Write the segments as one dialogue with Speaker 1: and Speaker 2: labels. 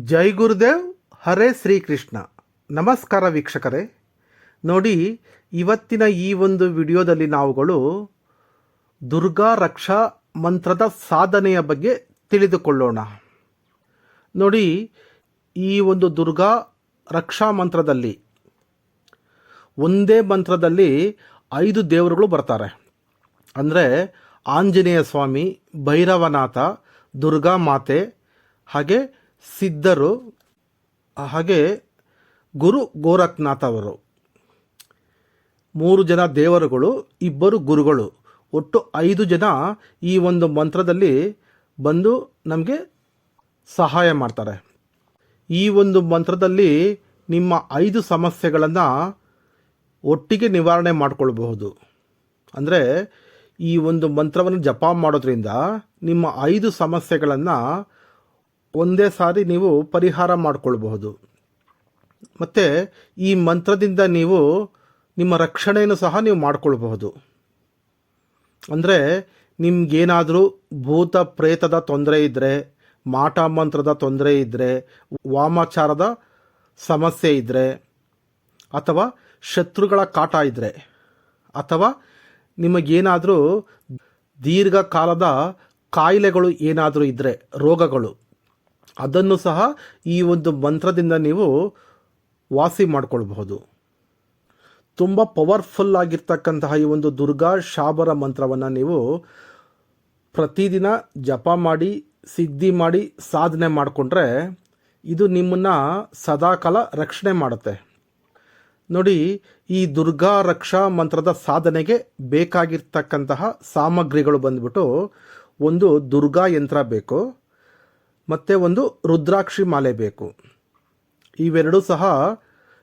Speaker 1: ಜೈ ಗುರುದೇವ್, ಹರೇ ಶ್ರೀಕೃಷ್ಣ. ನಮಸ್ಕಾರ ವೀಕ್ಷಕರೇ. ನೋಡಿ, ಇವತ್ತಿನ ಈ ಒಂದು ವಿಡಿಯೋದಲ್ಲಿ ನಾವುಗಳು ದುರ್ಗಾ ರಕ್ಷಾ ಮಂತ್ರದ ಸಾಧನೆಯ ಬಗ್ಗೆ ತಿಳಿದುಕೊಳ್ಳೋಣ. ನೋಡಿ, ಈ ಒಂದು ದುರ್ಗಾ ರಕ್ಷಾ ಮಂತ್ರದಲ್ಲಿ, ಒಂದೇ ಮಂತ್ರದಲ್ಲಿ ಐದು ದೇವರುಗಳು ಬರ್ತಾರೆ. ಅಂದರೆ, ಆಂಜನೇಯ ಸ್ವಾಮಿ, ಭೈರವನಾಥ, ದುರ್ಗಾ ಮಾತೆ, ಹಾಗೆ ಸಿದ್ಧರು ಹಾಗೆ ಗುರು ಗೋರಖ್ನಾಥ್ ಅವರು. ಮೂರು ಜನ ದೇವರುಗಳು, ಇಬ್ಬರು ಗುರುಗಳು. ಒಟ್ಟು ಐದು ಜನ ಈ ಒಂದು ಮಂತ್ರದಲ್ಲಿ ಬಂದು ನಮಗೆ ಸಹಾಯ ಮಾಡ್ತಾರೆ. ಈ ಒಂದು ಮಂತ್ರದಲ್ಲಿ ನಿಮ್ಮ ಐದು ಸಮಸ್ಯೆಗಳನ್ನು ಒಟ್ಟಿಗೆ ನಿವಾರಣೆ ಮಾಡಿಕೊಳ್ಬಹುದು. ಅಂದರೆ ಈ ಒಂದು ಮಂತ್ರವನ್ನು ಜಪ ಮಾಡೋದ್ರಿಂದ ನಿಮ್ಮ ಐದು ಸಮಸ್ಯೆಗಳನ್ನು ಒಂದೇ ಸಾರಿ ನೀವು ಪರಿಹಾರ ಮಾಡಿಕೊಳ್ಬಹುದು. ಮತ್ತು ಈ ಮಂತ್ರದಿಂದ ನೀವು ನಿಮ್ಮ ರಕ್ಷಣೆಯನ್ನು ಸಹ ನೀವು ಮಾಡಿಕೊಳ್ಬಹುದು. ಅಂದರೆ ನಿಮ್ಗೇನಾದರೂ ಭೂತ ಪ್ರೇತದ ತೊಂದರೆ ಇದ್ದರೆ ಮಾಟ ಮಂತ್ರದ ತೊಂದರೆ ಇದ್ದರೆ ವಾಮಾಚಾರದ ಸಮಸ್ಯೆ ಇದ್ದರೆ ಅಥವಾ ಶತ್ರುಗಳ ಕಾಟ ಇದ್ದರೆ ಅಥವಾ ನಿಮಗೇನಾದರೂ ದೀರ್ಘಕಾಲದ ಕಾಯಿಲೆಗಳು ಏನಾದರೂ ಇದ್ದರೆ ರೋಗಗಳು ಅದನ್ನು ಸಹ ಈ ಒಂದು ಮಂತ್ರದಿಂದ ನೀವು ವಾಸಿ ಮಾಡಿಕೊಳ್ಬಹುದು. ತುಂಬ ಪವರ್ಫುಲ್ ಆಗಿರ್ತಕ್ಕಂತಹ ಈ ಒಂದು ದುರ್ಗಾ ಶಾಬರ ಮಂತ್ರವನ್ನು ನೀವು ಪ್ರತಿದಿನ ಜಪ ಮಾಡಿ, ಸಿದ್ಧಿ ಮಾಡಿ, ಸಾಧನೆ ಮಾಡಿಕೊಂಡ್ರೆ ಇದು ನಿಮ್ಮನ್ನು ಸದಾಕಾಲ ರಕ್ಷಣೆ ಮಾಡುತ್ತೆ. ನೋಡಿ, ಈ ದುರ್ಗಾ ರಕ್ಷಾ ಮಂತ್ರದ ಸಾಧನೆಗೆ ಬೇಕಾಗಿರ್ತಕ್ಕಂತಹ ಸಾಮಗ್ರಿಗಳು ಬಂದ್ಬಿಟ್ಟು ಒಂದು ದುರ್ಗಾ ಯಂತ್ರ ಬೇಕು. ಮತ್ತು ಒಂದು ರುದ್ರಾಕ್ಷಿ ಮಾಲೆ ಬೇಕು. ಇವೆರಡೂ ಸಹ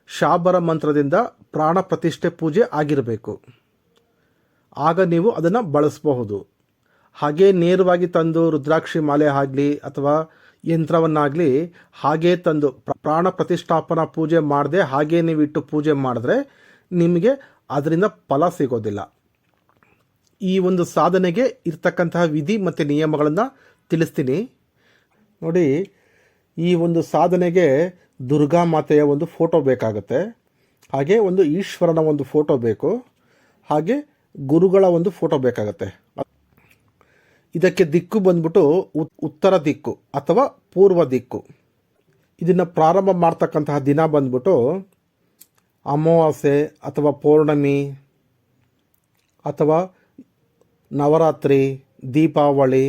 Speaker 1: ಶಾಬರ ಮಂತ್ರದಿಂದ ಪ್ರಾಣ ಪ್ರತಿಷ್ಠೆ ಪೂಜೆ ಆಗಿರಬೇಕು. ಆಗ ನೀವು ಅದನ್ನು ಬಳಸಬಹುದು. ಹಾಗೆ ನೇರವಾಗಿ ತಂದು ರುದ್ರಾಕ್ಷಿ ಮಾಲೆ ಆಗಲಿ ಅಥವಾ ಯಂತ್ರವನ್ನಾಗಲಿ ಹಾಗೆ ತಂದು ಪ್ರಾಣ ಪ್ರತಿಷ್ಠಾಪನಾ ಪೂಜೆ ಮಾಡದೆ ಹಾಗೇ ನೀವು ಇಟ್ಟು ಪೂಜೆ ಮಾಡಿದ್ರೆ ನಿಮಗೆ ಅದರಿಂದ ಫಲ ಸಿಗೋದಿಲ್ಲ. ಈ ಒಂದು ಸಾಧನೆಗೆ ಇರ್ತಕ್ಕಂತಹ ವಿಧಿ ಮತ್ತು ನಿಯಮಗಳನ್ನು ತಿಳಿಸ್ತೀನಿ. ನೋಡಿ, ಈ ಒಂದು ಸಾಧನೆಗೆ ದುರ್ಗಾ ಮಾತೆಯ ಒಂದು ಫೋಟೋ ಬೇಕಾಗುತ್ತೆ. ಹಾಗೆ ಒಂದು ಈಶ್ವರನ ಒಂದು ಫೋಟೋ ಬೇಕು. ಹಾಗೆ ಗುರುಗಳ ಒಂದು ಫೋಟೋ ಬೇಕಾಗುತ್ತೆ. ಇದಕ್ಕೆ ದಿಕ್ಕು ಬಂದ್ಬಿಟ್ಟು ಉತ್ತರ ದಿಕ್ಕು ಅಥವಾ ಪೂರ್ವ ದಿಕ್ಕು. ಇದನ್ನು ಪ್ರಾರಂಭ ಮಾಡ್ತಕ್ಕಂತಹ ದಿನ ಬಂದ್ಬಿಟ್ಟು ಅಮಾವಾಸ್ಯೆ ಅಥವಾ ಪೌರ್ಣಮಿ ಅಥವಾ ನವರಾತ್ರಿ, ದೀಪಾವಳಿ,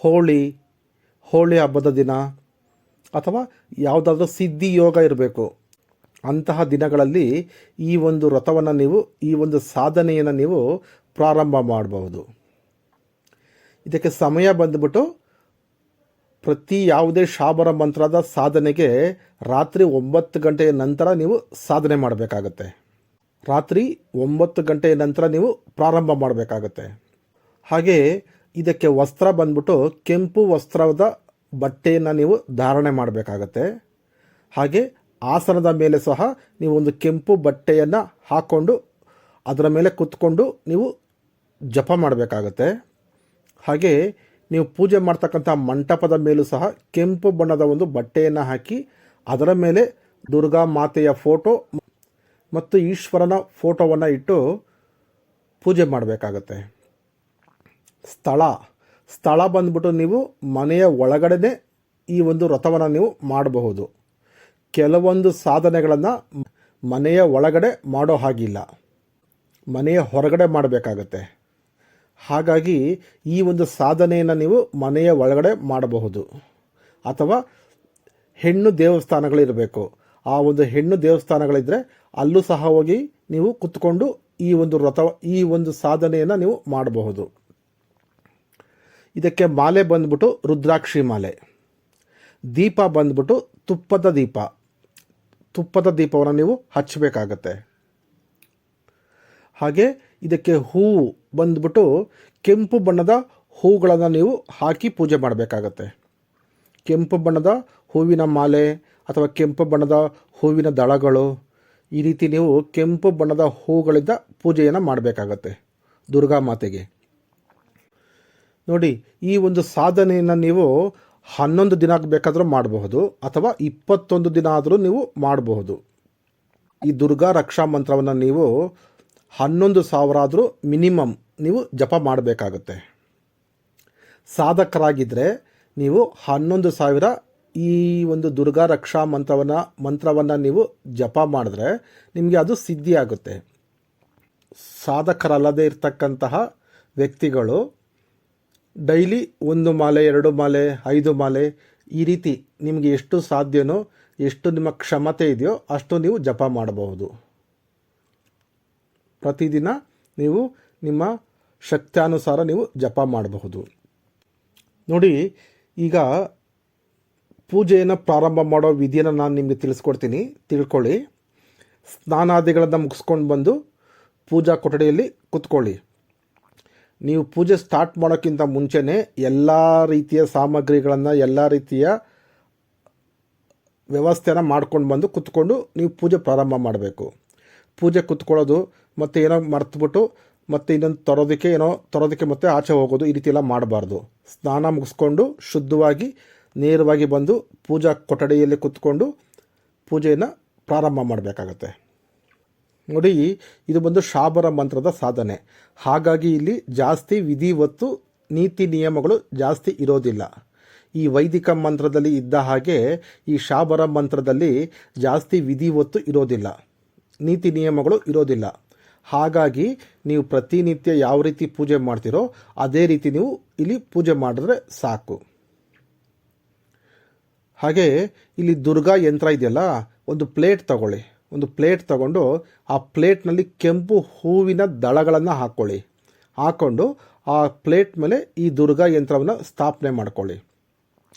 Speaker 1: ಹೋಳಿ ಹೋಳಿ ಹಬ್ಬದ ದಿನ ಅಥವಾ ಯಾವುದಾದ್ರೂ ಸಿದ್ಧಿ ಯೋಗ ಇರಬೇಕು. ಅಂತಹ ದಿನಗಳಲ್ಲಿ ಈ ಒಂದು ವ್ರತವನ್ನು ನೀವು, ಈ ಒಂದು ಸಾಧನೆಯನ್ನು ನೀವು ಪ್ರಾರಂಭ ಮಾಡಬಹುದು. ಇದಕ್ಕೆ ಸಮಯ ಬಂದುಬಿಟ್ಟು ಪ್ರತಿ ಯಾವುದೇ ಶಾಬರ ಮಂತ್ರದ ಸಾಧನೆಗೆ ರಾತ್ರಿ ಒಂಬತ್ತು ಗಂಟೆಯ ನಂತರ ನೀವು ಸಾಧನೆ ಮಾಡಬೇಕಾಗತ್ತೆ. ರಾತ್ರಿ ಒಂಬತ್ತು ಗಂಟೆಯ ನಂತರ ನೀವು ಪ್ರಾರಂಭ ಮಾಡಬೇಕಾಗತ್ತೆ. ಹಾಗೆ ಇದಕ್ಕೆ ವಸ್ತ್ರ ಬಂದ್ಬಿಟ್ಟು ಕೆಂಪು ವಸ್ತ್ರದ ಬಟ್ಟೆಯನ್ನು ನೀವು ಧಾರಣೆ ಮಾಡಬೇಕಾಗತ್ತೆ. ಹಾಗೆ ಆಸನದ ಮೇಲೆ ಸಹ ನೀವು ಒಂದು ಕೆಂಪು ಬಟ್ಟೆಯನ್ನು ಹಾಕ್ಕೊಂಡು ಅದರ ಮೇಲೆ ಕುತ್ಕೊಂಡು ನೀವು ಜಪ ಮಾಡಬೇಕಾಗತ್ತೆ. ಹಾಗೆ ನೀವು ಪೂಜೆ ಮಾಡ್ತಕ್ಕಂಥ ಮಂಟಪದ ಮೇಲೂ ಸಹ ಕೆಂಪು ಬಣ್ಣದ ಒಂದು ಬಟ್ಟೆಯನ್ನು ಹಾಕಿ ಅದರ ಮೇಲೆ ದುರ್ಗಾ ಮಾತೆಯ ಫೋಟೋ ಮತ್ತು ಈಶ್ವರನ ಫೋಟೋವನ್ನು ಇಟ್ಟು ಪೂಜೆ ಮಾಡಬೇಕಾಗತ್ತೆ. ಸ್ಥಳ. ಸ್ಥಳ ಬಂದ್ಬಿಟ್ಟು ನೀವು ಮನೆಯ ಒಳಗಡೆ ಈ ಒಂದು ವ್ರತವನ್ನು ನೀವು ಮಾಡಬಹುದು. ಕೆಲವೊಂದು ಸಾಧನೆಗಳನ್ನು ಮನೆಯ ಒಳಗಡೆ ಮಾಡೋ ಹಾಗಿಲ್ಲ. ಮನೆಯ ಹೊರಗಡೆ ಮಾಡಬೇಕಾಗತ್ತೆ. ಹಾಗಾಗಿ ಈ ಒಂದು ಸಾಧನೆಯನ್ನು ನೀವು ಮನೆಯ ಒಳಗಡೆ ಮಾಡಬಹುದು. ಅಥವಾ ಹೆಣ್ಣು ದೇವಸ್ಥಾನಗಳಿರಬೇಕು. ಆ ಒಂದು ಹೆಣ್ಣು ದೇವಸ್ಥಾನಗಳಿದ್ದರೆ ಅಲ್ಲೂ ಸಹ ಹೋಗಿ ನೀವು ಕುತ್ಕೊಂಡು ಈ ಒಂದು ವ್ರತ ಈ ಒಂದು ಸಾಧನೆಯನ್ನು ನೀವು ಮಾಡಬಹುದು. ಇದಕ್ಕೆ ಮಾಲೆ ಬಂದ್ಬಿಟ್ಟು ರುದ್ರಾಕ್ಷಿ ಮಾಲೆ. ದೀಪ ಬಂದ್ಬಿಟ್ಟು ತುಪ್ಪದ ದೀಪ. ತುಪ್ಪದ ದೀಪವನ್ನು ನೀವು ಹಚ್ಚಬೇಕಾಗತ್ತೆ. ಹಾಗೆ ಇದಕ್ಕೆ ಹೂವು ಬಂದ್ಬಿಟ್ಟು ಕೆಂಪು ಬಣ್ಣದ ಹೂಗಳನ್ನು ನೀವು ಹಾಕಿ ಪೂಜೆ ಮಾಡಬೇಕಾಗತ್ತೆ. ಕೆಂಪು ಬಣ್ಣದ ಹೂವಿನ ಮಾಲೆ ಅಥವಾ ಕೆಂಪು ಬಣ್ಣದ ಹೂವಿನ ದಳಗಳು ಈ ರೀತಿ ನೀವು ಕೆಂಪು ಬಣ್ಣದ ಹೂಗಳಿಂದ ಪೂಜೆಯನ್ನು ಮಾಡಬೇಕಾಗತ್ತೆ ದುರ್ಗಾ ಮಾತೆಗೆ. ನೋಡಿ, ಈ ಒಂದು ಸಾಧನೆಯನ್ನು ನೀವು ಹನ್ನೊಂದು ದಿನ ಬೇಕಾದರೂ ಮಾಡಬಹುದು, ಅಥವಾ ಇಪ್ಪತ್ತೊಂದು ದಿನ ಆದರೂ ನೀವು ಮಾಡಬಹುದು. ಈ ದುರ್ಗಾ ರಕ್ಷಾ ಮಂತ್ರವನ್ನು ನೀವು ಹನ್ನೊಂದು ಸಾವಿರ ಆದರೂ ಮಿನಿಮಮ್ ನೀವು ಜಪ ಮಾಡಬೇಕಾಗುತ್ತೆ. ಸಾಧಕರಾಗಿದ್ದರೆ ನೀವು ಹನ್ನೊಂದು ಸಾವಿರ ಈ ಒಂದು ದುರ್ಗಾ ರಕ್ಷಾ ಮಂತ್ರವನ್ನು ಮಂತ್ರವನ್ನು ನೀವು ಜಪ ಮಾಡಿದ್ರೆ ನಿಮಗೆ ಅದು ಸಿದ್ಧಿಯಾಗುತ್ತೆ. ಸಾಧಕರಲ್ಲದೆ ಇರ್ತಕ್ಕಂತಹ ವ್ಯಕ್ತಿಗಳು ಡೈಲಿ ಒಂದು ಮಾಲೆ, ಎರಡು ಮಾಲೆ, ಐದು ಮಾಲೆ, ಈ ರೀತಿ ನಿಮಗೆ ಎಷ್ಟು ಸಾಧ್ಯನೋ, ಎಷ್ಟು ನಿಮ್ಮ ಕ್ಷಮತೆ ಇದೆಯೋ ಅಷ್ಟು ನೀವು ಜಪ ಮಾಡಬಹುದು. ಪ್ರತಿದಿನ ನೀವು ನಿಮ್ಮ ಶಕ್ತ್ಯಾನುಸಾರ ನೀವು ಜಪ ಮಾಡಬಹುದು. ನೋಡಿ, ಈಗ ಪೂಜೆಯನ್ನು ಪ್ರಾರಂಭ ಮಾಡೋ ವಿಧಿಯನ್ನು ನಾನು ನಿಮಗೆ ತಿಳಿಸ್ಕೊಡ್ತೀನಿ. ತಿಳ್ಕೊಳ್ಳಿ. ಸ್ನಾನಾದಿಗಳನ್ನು ಮುಗಿಸ್ಕೊಂಡು ಬಂದು ಪೂಜಾ ಕೊಠಡಿಯಲ್ಲಿ ಕೂತ್ಕೊಳ್ಳಿ. ನೀವು ಪೂಜೆ ಸ್ಟಾರ್ಟ್ ಮಾಡೋಕ್ಕಿಂತ ಮುಂಚೆನೇ ಎಲ್ಲ ರೀತಿಯ ಸಾಮಗ್ರಿಗಳನ್ನು, ಎಲ್ಲ ರೀತಿಯ ವ್ಯವಸ್ಥೆನ ಮಾಡ್ಕೊಂಡು ಬಂದು ಕುತ್ಕೊಂಡು ನೀವು ಪೂಜೆ ಪ್ರಾರಂಭ ಮಾಡಬೇಕು. ಪೂಜೆ ಕುತ್ಕೊಳ್ಳೋದು ಮತ್ತು ಏನೋ ಮರೆತುಬಿಟ್ಟು ಮತ್ತು ಇನ್ನೊಂದು ತರೋದಕ್ಕೆ ಏನೋ ತರೋದಕ್ಕೆ ಮತ್ತೆ ಆಚೆ ಹೋಗೋದು ಈ ರೀತಿ ಎಲ್ಲ ಮಾಡಬಾರ್ದು. ಸ್ನಾನ ಮುಗಿಸ್ಕೊಂಡು ಶುದ್ಧವಾಗಿ ನೇರವಾಗಿ ಬಂದು ಪೂಜಾ ಕೊಠಡಿಯಲ್ಲಿ ಕುತ್ಕೊಂಡು ಪೂಜೆಯನ್ನು ಪ್ರಾರಂಭ ಮಾಡಬೇಕಾಗತ್ತೆ. ನೋಡಿ, ಇದು ಬಂದು ಶಾಬರ ಮಂತ್ರದ ಸಾಧನೆ. ಹಾಗಾಗಿ ಇಲ್ಲಿ ಜಾಸ್ತಿ ವಿಧಿವತ್ತು ನೀತಿ ನಿಯಮಗಳು ಜಾಸ್ತಿ ಇರೋದಿಲ್ಲ. ಈ ವೈದಿಕ ಮಂತ್ರದಲ್ಲಿ ಇದ್ದ ಹಾಗೆ ಈ ಶಾಬರ ಮಂತ್ರದಲ್ಲಿ ಜಾಸ್ತಿ ವಿಧಿವತ್ತು ಇರೋದಿಲ್ಲ. ನೀತಿ ನಿಯಮಗಳು ಇರೋದಿಲ್ಲ. ಹಾಗಾಗಿ ನೀವು ಪ್ರತಿನಿತ್ಯ ಯಾವ ರೀತಿ ಪೂಜೆ ಮಾಡ್ತೀರೋ ಅದೇ ರೀತಿ ನೀವು ಇಲ್ಲಿ ಪೂಜೆ ಮಾಡಿದ್ರೆ ಸಾಕು. ಹಾಗೆ ಇಲ್ಲಿ ದುರ್ಗಾ ಯಂತ್ರ ಇದೆಯಲ್ಲ, ಒಂದು ಪ್ಲೇಟ್ ತಗೊಳ್ಳಿ. ಒಂದು ಪ್ಲೇಟ್ ತಗೊಂಡು ಆ ಪ್ಲೇಟ್ನಲ್ಲಿ ಕೆಂಪು ಹೂವಿನ ದಳಗಳನ್ನು ಹಾಕ್ಕೊಳ್ಳಿ ಹಾಕ್ಕೊಂಡು ಆ ಪ್ಲೇಟ್ ಮೇಲೆ ಈ ದುರ್ಗಾ ಯಂತ್ರವನ್ನು ಸ್ಥಾಪನೆ ಮಾಡ್ಕೊಳ್ಳಿ.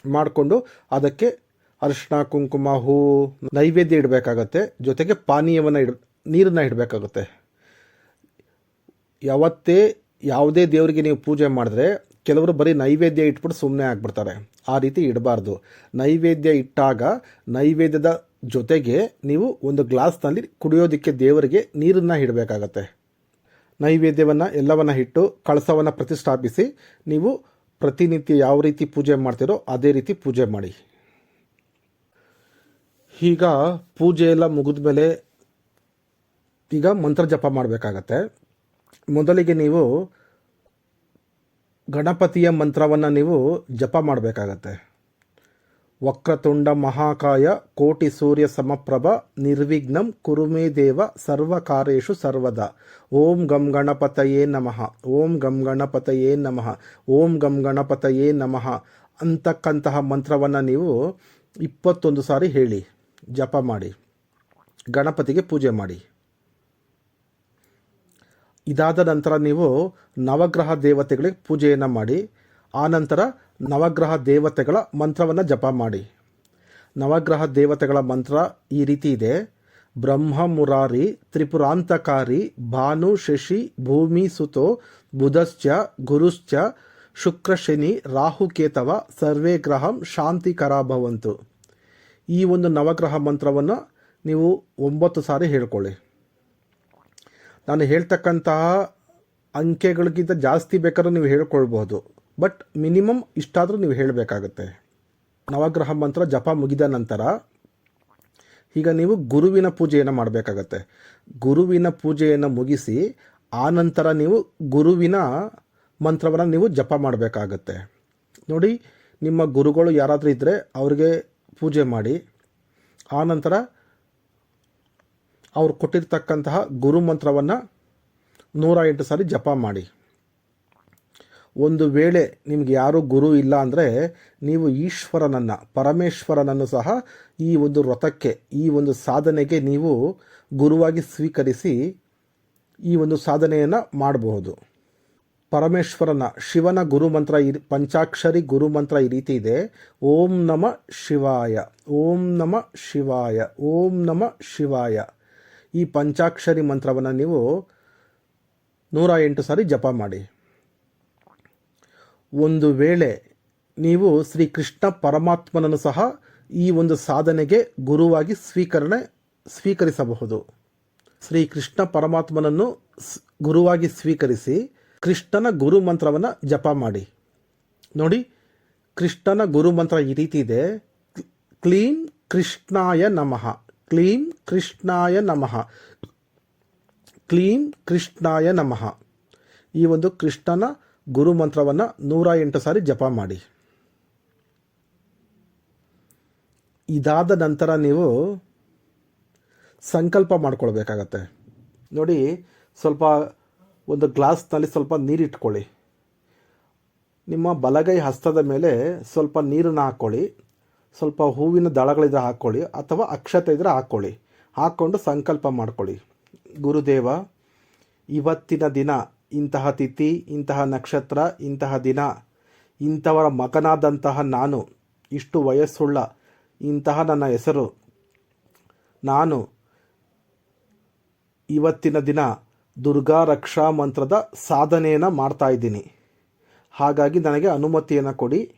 Speaker 1: ಮಾಡಿಕೊಂಡು ಅದಕ್ಕೆ ಅರಿಶಿಣ, ಕುಂಕುಮ, ಹೂ ನೈವೇದ್ಯ ಇಡಬೇಕಾಗತ್ತೆ. ಜೊತೆಗೆ ಪಾನೀಯವನ್ನು ಇಡ, ನೀರನ್ನು ಇಡಬೇಕಾಗುತ್ತೆ. ಯಾವತ್ತೇ ಯಾವುದೇ ದೇವರಿಗೆ ನೀವು ಪೂಜೆ ಮಾಡಿದ್ರೆ ಕೆಲವರು ಬರೀ ನೈವೇದ್ಯ ಇಟ್ಬಿಟ್ಟು ಸುಮ್ಮನೆ ಆಗ್ಬಿಡ್ತಾರೆ. ಆ ರೀತಿ ಇಡಬಾರ್ದು. ನೈವೇದ್ಯ ಇಟ್ಟಾಗ ನೈವೇದ್ಯದ ಜೊತೆಗೆ ನೀವು ಒಂದು ಗ್ಲಾಸ್ನಲ್ಲಿ ಕುಡಿಯೋದಕ್ಕೆ ದೇವರಿಗೆ ನೀರನ್ನು ಇಡಬೇಕಾಗತ್ತೆ. ನೈವೇದ್ಯವನ್ನು, ಎಲ್ಲವನ್ನು ಇಟ್ಟು ಕಳಸವನ್ನು ಪ್ರತಿಷ್ಠಾಪಿಸಿ ನೀವು ಪ್ರತಿನಿತ್ಯ ಯಾವ ರೀತಿ ಪೂಜೆ ಮಾಡ್ತೀರೋ ಅದೇ ರೀತಿ ಪೂಜೆ ಮಾಡಿ. ಈಗ ಪೂಜೆ ಎಲ್ಲ ಮುಗಿದ ಮೇಲೆ ಈಗ ಮಂತ್ರ ಜಪ ಮಾಡಬೇಕಾಗತ್ತೆ. ಮೊದಲಿಗೆ ನೀವು ಗಣಪತಿಯ ಮಂತ್ರವನ್ನು ನೀವು ಜಪ ಮಾಡಬೇಕಾಗತ್ತೆ. ವಕ್ರತುಂಡ ಮಹಾಕಾಯ ಕೋಟಿ ಸೂರ್ಯ ಸಮಪ್ರಭ ನಿರ್ವಿಘ್ನಂ ಕುರುಮೇ ದೇವ ಸರ್ವಕಾರ್ಯೇಷು ಸರ್ವದ. ಓಂ ಗಂ ಗಣಪತಯೇ ನಮಃ. ಓಂ ಗಂ ಗಣಪತಯೇ ನಮಃ. ಓಂ ಗಂ ಗಣಪತಯೇ ನಮಃ. ಅಂತಕ್ಕಂತಹ ಮಂತ್ರವನ್ನು ನೀವು ಇಪ್ಪತ್ತೊಂದು ಸಾರಿ ಹೇಳಿ. ಜಪ ಮಾಡಿ. ಗಣಪತಿಗೆ ಪೂಜೆ ಮಾಡಿ. ಇದಾದ ನಂತರ ನೀವು ನವಗ್ರಹ ದೇವತೆಗಳಿಗೆ ಪೂಜೆಯನ್ನು ಮಾಡಿ ಆನಂತರ ನವಗ್ರಹ ದೇವತೆಗಳ ಮಂತ್ರವನ್ನು ಜಪ ಮಾಡಿ. ನವಗ್ರಹ ದೇವತೆಗಳ ಮಂತ್ರ ಈ ರೀತಿ ಇದೆ. ಬ್ರಹ್ಮ, ಮುರಾರಿ, ತ್ರಿಪುರಾಂತಕಾರಿ, ಭಾನು, ಶಶಿ, ಭೂಮಿ, ಸುತೋ, ಬುಧಶ್ಚ, ಗುರುಶ್ಚ, ಶುಕ್ರ ಶನಿ ರಾಹುಕೇತವ ಸರ್ವೇ ಗ್ರಹಂ ಶಾಂತಿಕರಾಭವಂತು ಈ ಒಂದು ನವಗ್ರಹ ಮಂತ್ರವನ್ನು ನೀವು ಒಂಬತ್ತು ಸಾರಿ ಹೇಳ್ಕೊಳ್ಳಿ. ನಾನು ಹೇಳ್ತಕ್ಕಂತಹ ಅಂಕೆಗಳಿಗಿಂತ ಜಾಸ್ತಿ ಬೇಕಾದ್ರೂ ನೀವು ಹೇಳ್ಕೊಳ್ಬೋದು ಬಟ್ ಮಿನಿಮಮ್ ಇಷ್ಟಾದರೂ ನೀವು ಹೇಳಬೇಕಾಗತ್ತೆ. ನವಗ್ರಹ ಮಂತ್ರ ಜಪ ಮುಗಿದ ನಂತರ ಈಗ ನೀವು ಗುರುವಿನ ಪೂಜೆಯನ್ನು ಮಾಡಬೇಕಾಗತ್ತೆ. ಗುರುವಿನ ಪೂಜೆಯನ್ನು ಮುಗಿಸಿ ಆ ನಂತರ ನೀವು ಗುರುವಿನ ಮಂತ್ರವನ್ನು ನೀವು ಜಪ ಮಾಡಬೇಕಾಗತ್ತೆ. ನೋಡಿ, ನಿಮ್ಮ ಗುರುಗಳು ಯಾರಾದರೂ ಇದ್ದರೆ ಅವ್ರಿಗೆ ಪೂಜೆ ಮಾಡಿ, ಆ ನಂತರ ಅವ್ರು ಕೊಟ್ಟಿರ್ತಕ್ಕಂತಹ ಗುರುಮಂತ್ರವನ್ನು ನೂರ ಎಂಟು ಸಾರಿ ಜಪ ಮಾಡಿ. ಒಂದು ವೇಳೆ ನಿಮಗೆ ಯಾರೂ ಗುರು ಇಲ್ಲ ಅಂದರೆ ನೀವು ಈಶ್ವರನನ್ನು, ಪರಮೇಶ್ವರನನ್ನು ಸಹ ಈ ಒಂದು ವ್ರತಕ್ಕೆ, ಈ ಒಂದು ಸಾಧನೆಗೆ ನೀವು ಗುರುವಾಗಿ ಸ್ವೀಕರಿಸಿ ಈ ಒಂದು ಸಾಧನೆಯನ್ನು ಮಾಡಬಹುದು. ಪರಮೇಶ್ವರನ ಶಿವನ ಗುರುಮಂತ್ರ ಈ ಪಂಚಾಕ್ಷರಿ ಗುರುಮಂತ್ರ ಈ ರೀತಿ ಇದೆ. ಓಂ ನಮ ಶಿವಾಯ, ಓಂ ನಮ ಶಿವಾಯ, ಓಂ ನಮ ಶಿವಾಯ. ಈ ಪಂಚಾಕ್ಷರಿ ಮಂತ್ರವನ್ನು ನೀವು ನೂರ ಎಂಟು ಸಾರಿ ಜಪ ಮಾಡಿ. ಒಂದು ವೇಳೆ ನೀವು ಶ್ರೀ ಕೃಷ್ಣ ಪರಮಾತ್ಮನನ್ನು ಸಹ ಈ ಒಂದು ಸಾಧನೆಗೆ ಗುರುವಾಗಿ ಸ್ವೀಕರಣೆ, ಸ್ವೀಕರಿಸಬಹುದು. ಶ್ರೀ ಕೃಷ್ಣ ಪರಮಾತ್ಮನನ್ನು ಗುರುವಾಗಿ ಸ್ವೀಕರಿಸಿ ಕೃಷ್ಣನ ಗುರು ಮಂತ್ರವನ್ನು ಜಪ ಮಾಡಿ. ನೋಡಿ, ಕೃಷ್ಣನ ಗುರು ಮಂತ್ರ ಈ ರೀತಿ ಇದೆ. ಕ್ಲೀನ್ ಕೃಷ್ಣಾಯ ನಮಃ. ಕ್ಲೀಂ ಕೃಷ್ಣಾಯ ನಮಃ. ಕ್ಲೀಂ ಕೃಷ್ಣಾಯ ನಮಃ. ಈ ಒಂದು ಕೃಷ್ಣನ ಗುರುಮಂತ್ರವನ್ನು ನೂರ ಎಂಟು ಸಾರಿ ಜಪ ಮಾಡಿ. ಇದಾದ ನಂತರ ನೀವು ಸಂಕಲ್ಪ ಮಾಡ್ಕೊಳ್ಬೇಕಾಗತ್ತೆ. ನೋಡಿ, ಸ್ವಲ್ಪ ಒಂದು ಗ್ಲಾಸ್ನಲ್ಲಿ ಸ್ವಲ್ಪ ನೀರಿಟ್ಕೊಳ್ಳಿ. ನಿಮ್ಮ ಬಲಗೈ ಹಸ್ತದ ಮೇಲೆ ಸ್ವಲ್ಪ ನೀರನ್ನು ಹಾಕ್ಕೊಳ್ಳಿ. ಸ್ವಲ್ಪ ಹೂವಿನ ದಳಗಳಿದ್ರೆ ಹಾಕ್ಕೊಳ್ಳಿ ಅಥವಾ ಅಕ್ಷತೆ ಇದ್ರೆ ಹಾಕ್ಕೊಳ್ಳಿ. ಹಾಕ್ಕೊಂಡು ಸಂಕಲ್ಪ ಮಾಡ್ಕೊಳ್ಳಿ. ಗುರುದೇವ, ಇವತ್ತಿನ ದಿನ, ಇಂತಹ ತಿಥಿ, ಇಂತಹ ನಕ್ಷತ್ರ, ಇಂತಹ ದಿನ, ಇಂಥವರ ಮಗನಾದಂತಹ ನಾನು, ಇಷ್ಟು ವಯಸ್ಸುಳ್ಳ ಇಂತಹ ನನ್ನ ಹೆಸರು, ನಾನು ಇವತ್ತಿನ ದಿನ ದುರ್ಗಾ ರಕ್ಷಾ ಮಂತ್ರದ ಸಾಧನೆಯನ್ನು ಮಾಡ್ತಾ ಇದ್ದೀನಿ. ಹಾಗಾಗಿ ನನಗೆ ಅನುಮತಿಯನ್ನು ಕೊಡಿ.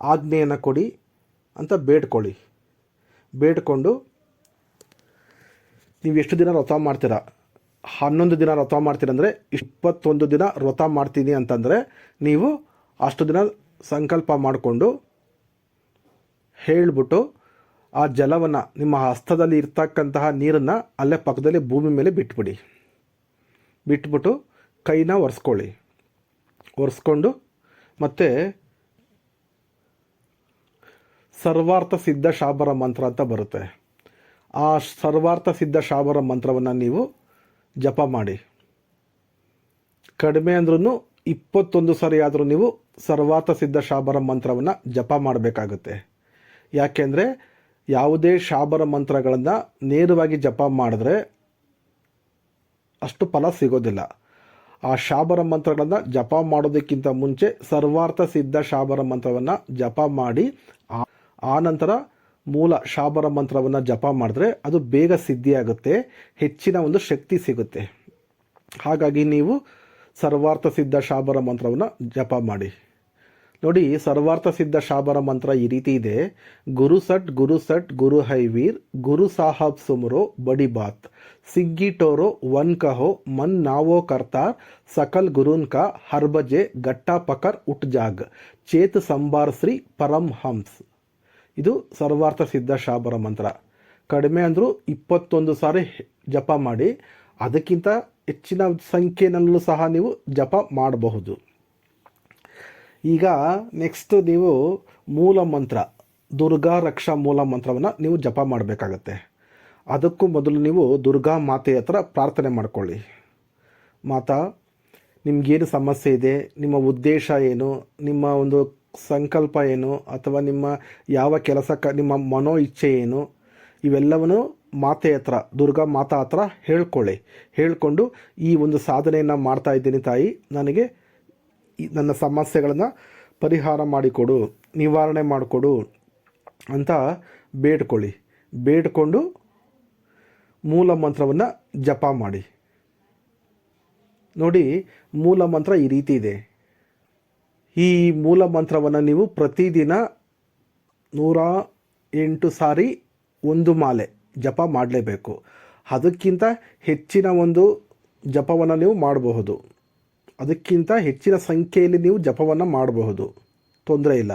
Speaker 1: ಆಜ್ಞೆಯನ್ನು ಕೊಡಿ ಅಂತ ಬೇಡ್ಕೊಳ್ಳಿ. ಬೇಡ್ಕೊಂಡು ನೀವು ಎಷ್ಟು ದಿನ ವ್ರತ ಮಾಡ್ತೀರಾ? ಹನ್ನೊಂದು ದಿನ ವ್ರತ ಮಾಡ್ತೀರಂದರೆ ಇಪ್ಪತ್ತೊಂದು ದಿನ ವ್ರತ ಮಾಡ್ತೀನಿ ಅಂತಂದರೆ ನೀವು ಅಷ್ಟು ದಿನ ಸಂಕಲ್ಪ ಮಾಡಿಕೊಂಡು ಹೇಳಿಬಿಟ್ಟು ಆ ಜಲವನ್ನು ನಿಮ್ಮ ಹಸ್ತದಲ್ಲಿ ಇರ್ತಕ್ಕಂತಹ ನೀರನ್ನು ಅಲ್ಲೇ ಪಕ್ಕದಲ್ಲಿ ಭೂಮಿ ಮೇಲೆ ಬಿಟ್ಬಿಡಿ. ಬಿಟ್ಬಿಟ್ಟು ಕೈನ ಒರೆಸ್ಕೊಳ್ಳಿ. ಒರೆಸ್ಕೊಂಡು ಮತ್ತು ಸರ್ವಾರ್ಥ ಸಿದ್ಧ ಶಾಬರ ಮಂತ್ರ ಅಂತ ಬರುತ್ತೆ. ಆ ಸರ್ವಾರ್ಥ ಸಿದ್ಧ ಶಾಬರ ಮಂತ್ರವನ್ನು ನೀವು ಜಪ ಮಾಡಿ. ಕಡಿಮೆ ಅಂದ್ರೂ ಇಪ್ಪತ್ತೊಂದು ಸರಿ ಆದರೂ ನೀವು ಸರ್ವಾರ್ಥ ಸಿದ್ಧ ಶಾಬರ ಮಂತ್ರವನ್ನು ಜಪ ಮಾಡಬೇಕಾಗುತ್ತೆ. ಯಾಕೆಂದರೆ ಯಾವುದೇ ಶಾಬರ ಮಂತ್ರಗಳನ್ನು ನೇರವಾಗಿ ಜಪ ಮಾಡಿದ್ರೆ ಅಷ್ಟು ಫಲ ಸಿಗೋದಿಲ್ಲ. ಆ ಶಾಬರ ಮಂತ್ರಗಳನ್ನು ಜಪ ಮಾಡೋದಕ್ಕಿಂತ ಮುಂಚೆ ಸರ್ವಾರ್ಥ ಸಿದ್ಧ ಶಾಬರ ಮಂತ್ರವನ್ನು ಜಪ ಮಾಡಿ ಆ- ನಂತರ ಮೂಲ ಶಾಬರ ಮಂತ್ರವನ್ನು ಜಪ ಮಾಡಿದ್ರೆ ಅದು ಬೇಗ ಸಿದ್ಧಿಯಾಗುತ್ತೆ, ಹೆಚ್ಚಿನ ಒಂದು ಶಕ್ತಿ ಸಿಗುತ್ತೆ. ಹಾಗಾಗಿ ನೀವು ಸರ್ವಾರ್ಥ ಸಿದ್ಧ ಶಾಬರ ಮಂತ್ರವನ್ನು ಜಪ ಮಾಡಿ. ನೋಡಿ, ಸರ್ವಾರ್ಥ ಸಿದ್ಧ ಶಾಬರ ಮಂತ್ರ ಈ ರೀತಿ ಇದೆ. ಗುರು ಸಟ್ ಗುರು ಸಟ್, ಗುರು ಹೈವೀರ್ ಗುರು ಸಾಹಬ್ ಸುಮರೋ, ಬಡಿ ಬಾತ್. ಸಿಗ್ಗಿ ಟೋರೋ, ವನ್ ಕಹೋ, ಮನ್ ನಾವೋ ಕರ್ತಾರ್, ಸಕಲ್ ಗುರುನ್ ಕಾ ಹರ್ಬಜೆ ಗಟ್ಟಾ ಪಕರ್, ಉಟ್ ಜಾಗ್. ಚೇತ್ ಸಂಬಾರ್ ಶ್ರೀ ಪರಂ ಹಂಸ್. ಇದು ಸರ್ವಾರ್ಥ ಸಿದ್ಧ ಶಾಬರ ಮಂತ್ರ. ಕಡಿಮೆ ಅಂದರೂ ಇಪ್ಪತ್ತೊಂದು ಸಾರಿ ಜಪ ಮಾಡಿ, ಅದಕ್ಕಿಂತ ಹೆಚ್ಚಿನ ಸಂಖ್ಯೆನಲ್ಲೂ ಸಹ ನೀವು ಜಪ ಮಾಡಬಹುದು. ಈಗ ನೆಕ್ಸ್ಟ್ ನೀವು ಮೂಲ ಮಂತ್ರ, ದುರ್ಗಾ ರಕ್ಷಾ ಮೂಲ ಮಂತ್ರವನ್ನು ನೀವು ಜಪ ಮಾಡಬೇಕಾಗತ್ತೆ. ಅದಕ್ಕೂ ಮೊದಲು ನೀವು ದುರ್ಗಾ ಮಾತೆ ಹತ್ರ ಪ್ರಾರ್ಥನೆ ಮಾಡಿಕೊಳ್ಳಿ. ಮಾತಾ, ನಿಮಗೇನು ಸಮಸ್ಯೆ ಇದೆ? ನಿಮ್ಮ ಉದ್ದೇಶ ಏನು? ನಿಮ್ಮ ಒಂದು ಸಂಕಲ್ಪ ಏನು ಅಥವಾ ನಿಮ್ಮ ಯಾವ ಕೆಲಸಕ್ಕೆ ನಿಮ್ಮ ಮನೋ ಇಚ್ಛೆ ಏನು, ಇವೆಲ್ಲವನ್ನು ಮಾತೆ ಹತ್ರ, ದುರ್ಗಾ ಮಾತಾ ಹತ್ರ ಹೇಳ್ಕೊಳ್ಳಿ. ಹೇಳ್ಕೊಂಡು ಈ ಒಂದು ಸಾಧನೆಯನ್ನು ಮಾಡ್ತಾ ಇದ್ದೀನಿ ತಾಯಿ. ನನಗೆ ನನ್ನ ಸಮಸ್ಯೆಗಳನ್ನು ಪರಿಹಾರ ಮಾಡಿಕೊಡು, ನಿವಾರಣೆ ಮಾಡಿಕೊಡು ಅಂತ ಬೇಡ್ಕೊಳ್ಳಿ. ಬೇಡ್ಕೊಂಡು ಮೂಲ ಮಂತ್ರವನ್ನು ಜಪ ಮಾಡಿ. ನೋಡಿ, ಮೂಲ ಮಂತ್ರ ಈ ರೀತಿ ಇದೆ. ಈ ಮೂಲ ಮಂತ್ರವನ್ನು ನೀವು ಪ್ರತಿದಿನ ನೂರ ಎಂಟು ಸಾರಿ ಒಂದು ಮಾಲೆ ಜಪ ಮಾಡಲೇಬೇಕು. ಅದಕ್ಕಿಂತ ಹೆಚ್ಚಿನ ಒಂದು ಜಪವನ್ನು ನೀವು ಮಾಡಬಹುದು. ಅದಕ್ಕಿಂತ ಹೆಚ್ಚಿನ ಸಂಖ್ಯೆಯಲ್ಲಿ ನೀವು ಜಪವನ್ನು ಮಾಡಬಹುದು. ತೊಂದರೆ ಇಲ್ಲ.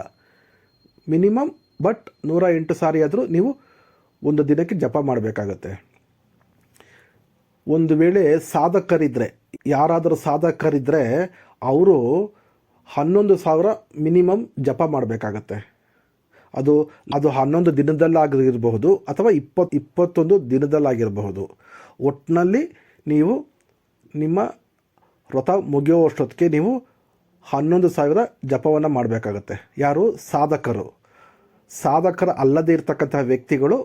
Speaker 1: ಮಿನಿಮಮ್ ಬಟ್ ನೂರ ಎಂಟು ಸಾರಿ ಆದರೂ ನೀವು ಒಂದು ದಿನಕ್ಕೆ ಜಪ ಮಾಡಬೇಕಾಗತ್ತೆ. ಒಂದು ವೇಳೆ ಸಾಧಕರಿದ್ದರೆ ಯಾರಾದರೂ ಸಾಧಕರಿದ್ದರೆ ಅವರು ಹನ್ನೊಂದು ಸಾವಿರ ಮಿನಿಮಮ್ ಜಪ ಮಾಡಬೇಕಾಗತ್ತೆ. ಅದು ಅದು ಹನ್ನೊಂದು ದಿನದಲ್ಲಾಗಿರಬಹುದು ಅಥವಾ ಇಪ್ಪತ್ತು ಇಪ್ಪತ್ತೊಂದು ದಿನದಲ್ಲಾಗಿರಬಹುದು. ಒಟ್ಟಿನಲ್ಲಿ ನೀವು ನಿಮ್ಮ ವ್ರತ ಮುಗಿಯುವಷ್ಟೊತ್ತಿಗೆ ನೀವು ಹನ್ನೊಂದು ಸಾವಿರ ಜಪವನ್ನು ಮಾಡಬೇಕಾಗತ್ತೆ. ಯಾರು? ಸಾಧಕರು. ಸಾಧಕರ ಅಲ್ಲದೇ ಇರತಕ್ಕಂತಹ ವ್ಯಕ್ತಿಗಳು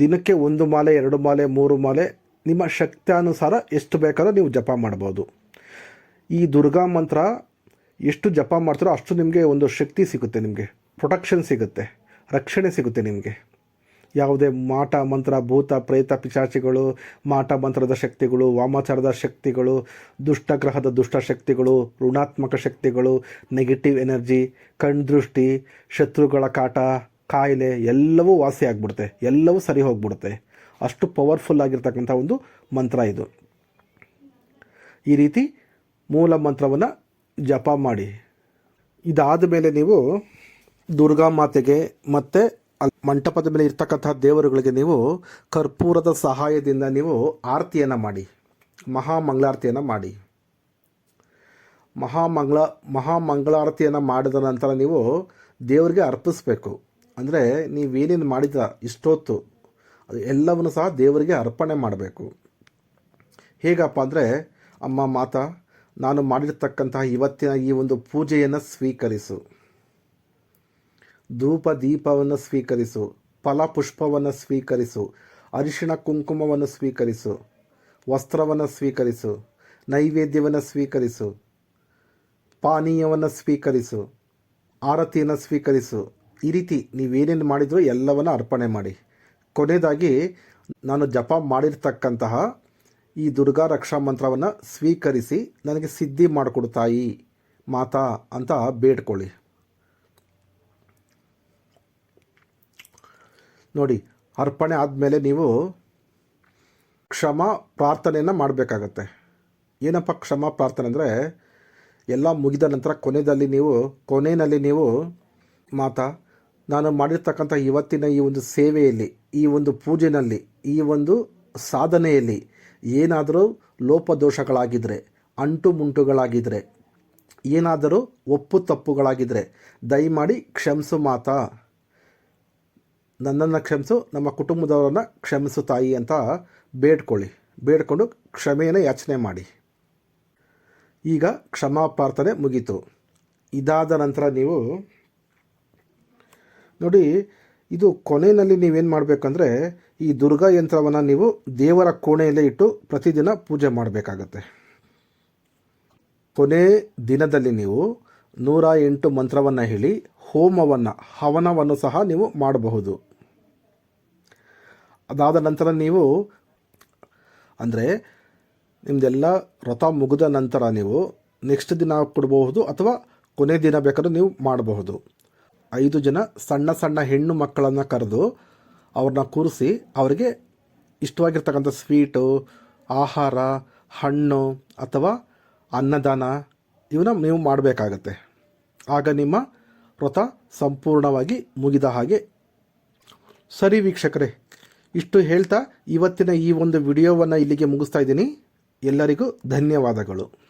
Speaker 1: ದಿನಕ್ಕೆ ಒಂದು ಮಾಲೆ, ಎರಡು ಮಾಲೆ, ಮೂರು ಮಾಲೆ, ನಿಮ್ಮ ಶಕ್ತಿಯಾನುಸಾರ ಎಷ್ಟು ಬೇಕಾದರೂ ನೀವು ಜಪ ಮಾಡ್ಬೋದು. ಈ ದುರ್ಗಾ ಮಂತ್ರ ಎಷ್ಟು ಜಪ ಮಾಡ್ತಾರೋ ಅಷ್ಟು ನಿಮಗೆ ಒಂದು ಶಕ್ತಿ ಸಿಗುತ್ತೆ ನಿಮಗೆ. ಪ್ರೊಟೆಕ್ಷನ್ ಸಿಗುತ್ತೆ. ರಕ್ಷಣೆ ಸಿಗುತ್ತೆ ನಿಮಗೆ. ಯಾವುದೇ ಮಾಟ, ಮಂತ್ರ, ಭೂತ, ಪ್ರೇತ, ಪಿಶಾಚಿಗಳು, ಮಾಟ, ಮಂತ್ರದ ಶಕ್ತಿಗಳು, ವಾಮಾಚಾರದ ಶಕ್ತಿಗಳು ದುಷ್ಟಗ್ರಹದ ದುಷ್ಟ ಶಕ್ತಿಗಳು, ಋಣಾತ್ಮಕ ಶಕ್ತಿಗಳು ನೆಗೆಟಿವ್ ಎನರ್ಜಿ ಕಣ್ದೃಷ್ಟಿ ಶತ್ರುಗಳ ಕಾಟ, ಕಾಯಿಲೆ, ಎಲ್ಲವೂ ವಾಸಿ ಆಗಿಬಿಡುತ್ತೆ. ಎಲ್ಲವೂ ಸರಿ ಹೋಗ್ಬಿಡುತ್ತೆ. ಅಷ್ಟು ಪವರ್ಫುಲ್ ಆಗಿರ್ತಕ್ಕಂಥ ಒಂದು ಮಂತ್ರ ಇದು. ಈ ರೀತಿ ಮೂಲ ಮಂತ್ರವನ್ನು ಜಪ ಮಾಡಿ. ಇದಾದ ಮೇಲೆ ನೀವು ದುರ್ಗಾ ಮಾತೆಗೆ ಮತ್ತು ಮಂಟಪದ ಮೇಲೆ ಇರ್ತಕ್ಕಂತಹ ದೇವರುಗಳಿಗೆ ನೀವು ಕರ್ಪೂರದ ಸಹಾಯದಿಂದ ನೀವು ಆರತಿಯನ್ನು ಮಾಡಿ. ಮಹಾಮಂಗಳಾರತಿಯನ್ನು ಮಾಡಿ. ಮಹಾಮಂಗಳ ಮಹಾಮಂಗಳಾರತಿಯನ್ನು ಮಾಡಿದ ನಂತರ ನೀವು ದೇವರಿಗೆ ಅರ್ಪಿಸ್ಬೇಕು. ಅಂದರೆ ನೀವೇನೇನು ಮಾಡಿದ ಇಷ್ಟೊತ್ತು, ಅದು ಎಲ್ಲವನ್ನು ಸಹ ದೇವರಿಗೆ ಅರ್ಪಣೆ ಮಾಡಬೇಕು. ಹೇಗಪ್ಪ ಅಂದರೆ, ಅಮ್ಮ, ಮಾತಾ ನಾನು ಮಾಡಿರ್ತಕ್ಕಂತಹ ಇವತ್ತಿನ ಈ ಒಂದು ಪೂಜೆಯನ್ನು ಸ್ವೀಕರಿಸು. ಧೂಪ ದೀಪವನ್ನು ಸ್ವೀಕರಿಸು. ಫಲಪುಷ್ಪವನ್ನು ಸ್ವೀಕರಿಸು. ಅರಿಶಿಣ ಕುಂಕುಮವನ್ನು ಸ್ವೀಕರಿಸು. ವಸ್ತ್ರವನ್ನು ಸ್ವೀಕರಿಸು. ನೈವೇದ್ಯವನ್ನು ಸ್ವೀಕರಿಸು. ಪಾನೀಯವನ್ನು ಸ್ವೀಕರಿಸು. ಆರತಿಯನ್ನು ಸ್ವೀಕರಿಸು. ಈ ರೀತಿ ನೀವೇನೇನು ಮಾಡಿದರೂ ಎಲ್ಲವನ್ನು ಅರ್ಪಣೆ ಮಾಡಿ. ಕೊನೆಯದಾಗಿ ನಾನು ಜಪ ಮಾಡಿರ್ತಕ್ಕಂತಹ ಈ ದುರ್ಗಾ ರಕ್ಷಾ ಮಂತ್ರವನ್ನು ಸ್ವೀಕರಿಸಿ ನನಗೆ ಸಿದ್ಧಿ ಮಾಡಿಕೊಡ್ತಾಯಿ ಮಾತಾ ಅಂತ ಬೇಡ್ಕೊಳ್ಳಿ. ನೋಡಿ, ಅರ್ಪಣೆ ಆದಮೇಲೆ ನೀವು ಕ್ಷಮ ಪ್ರಾರ್ಥನೆಯನ್ನು ಮಾಡಬೇಕಾಗತ್ತೆ. ಏನಪ್ಪ ಕ್ಷಮ ಪ್ರಾರ್ಥನೆ ಅಂದರೆ, ಎಲ್ಲ ಮುಗಿದ ನಂತರ ಕೊನೆಯಲ್ಲಿ ನೀವು ಕೊನೆಯಲ್ಲಿ ನೀವು, ಮಾತಾ, ನಾನು ಮಾಡಿರ್ತಕ್ಕಂಥ ಇವತ್ತಿನ ಈ ಒಂದು ಸೇವೆಯಲ್ಲಿ, ಈ ಒಂದು ಪೂಜೆಯಲ್ಲಿ ಈ ಒಂದು ಸಾಧನೆಯಲ್ಲಿ ಏನಾದರೂ ಲೋಪದೋಷಗಳಾಗಿದ್ದರೆ ಅಂಟು ಮುಂಟುಗಳಾಗಿದ್ದರೆ ಏನಾದರೂ ಒಪ್ಪು ತಪ್ಪುಗಳಾಗಿದ್ದರೆ ದಯಮಾಡಿ ಕ್ಷಮಿಸು ಮಾತಾ. ನನ್ನನ್ನು ಕ್ಷಮಿಸು, ನಮ್ಮ ಕುಟುಂಬದವರನ್ನು ಕ್ಷಮಿಸು ತಾಯಿ ಅಂತ ಬೇಡ್ಕೊಳ್ಳಿ. ಬೇಡ್ಕೊಂಡು ಕ್ಷಮೆಯನ್ನು ಯಾಚನೆ ಮಾಡಿ. ಈಗ ಕ್ಷಮಾಪಾರ್ಥನೆ ಮುಗೀತು. ಇದಾದ ನಂತರ ನೀವು, ನೋಡಿ, ಇದು ಕೊನೆಯಲ್ಲಿ ನೀವೇನು ಮಾಡಬೇಕಂದ್ರೆ ಈ ದುರ್ಗಾ ಯಂತ್ರವನ್ನು ನೀವು ದೇವರ ಕೋಣೆಯಲ್ಲೇ ಇಟ್ಟು ಪ್ರತಿದಿನ ಪೂಜೆ ಮಾಡಬೇಕಾಗತ್ತೆ. ಕೊನೆ ದಿನದಲ್ಲಿ ನೀವು ನೂರ ಎಂಟು ಮಂತ್ರವನ್ನು ಹೇಳಿ ಹೋಮವನ್ನು, ಹವನವನ್ನು ಸಹ ನೀವು ಮಾಡಬಹುದು. ಅದಾದ ನಂತರ ನೀವು ಅಂದರೆ ನಿಮ್ಮದೆಲ್ಲ ವ್ರತ ಮುಗಿದ ನಂತರ ನೀವು ನೆಕ್ಸ್ಟ್ ದಿನ ಕೊಡಬಹುದು ಅಥವಾ ಕೊನೆ ದಿನ ಬೇಕಾದ್ರೂ ನೀವು ಮಾಡಬಹುದು. ಐದು ಜನ ಸಣ್ಣ ಸಣ್ಣ ಹೆಣ್ಣು ಮಕ್ಕಳನ್ನು ಕರೆದು ಅವ್ರನ್ನ ಕೂರಿಸಿ ಅವರಿಗೆ ಇಷ್ಟವಾಗಿರ್ತಕ್ಕಂಥ ಸ್ವೀಟು, ಆಹಾರ, ಹಣ್ಣು ಅಥವಾ ಅನ್ನದಾನ ಇವನ್ನ ನೀವು ಮಾಡಬೇಕಾಗತ್ತೆ. ಆಗ ನಿಮ್ಮ ವ್ರತ ಸಂಪೂರ್ಣವಾಗಿ ಮುಗಿದ ಹಾಗೆ. ಸರಿ ವೀಕ್ಷಕರೇ, ಇಷ್ಟು ಹೇಳ್ತಾ ಇವತ್ತಿನ ಈ ಒಂದು ವಿಡಿಯೋವನ್ನು ಇಲ್ಲಿಗೆ ಮುಗಿಸ್ತಾ ಇದ್ದೀನಿ. ಎಲ್ಲರಿಗೂ ಧನ್ಯವಾದಗಳು.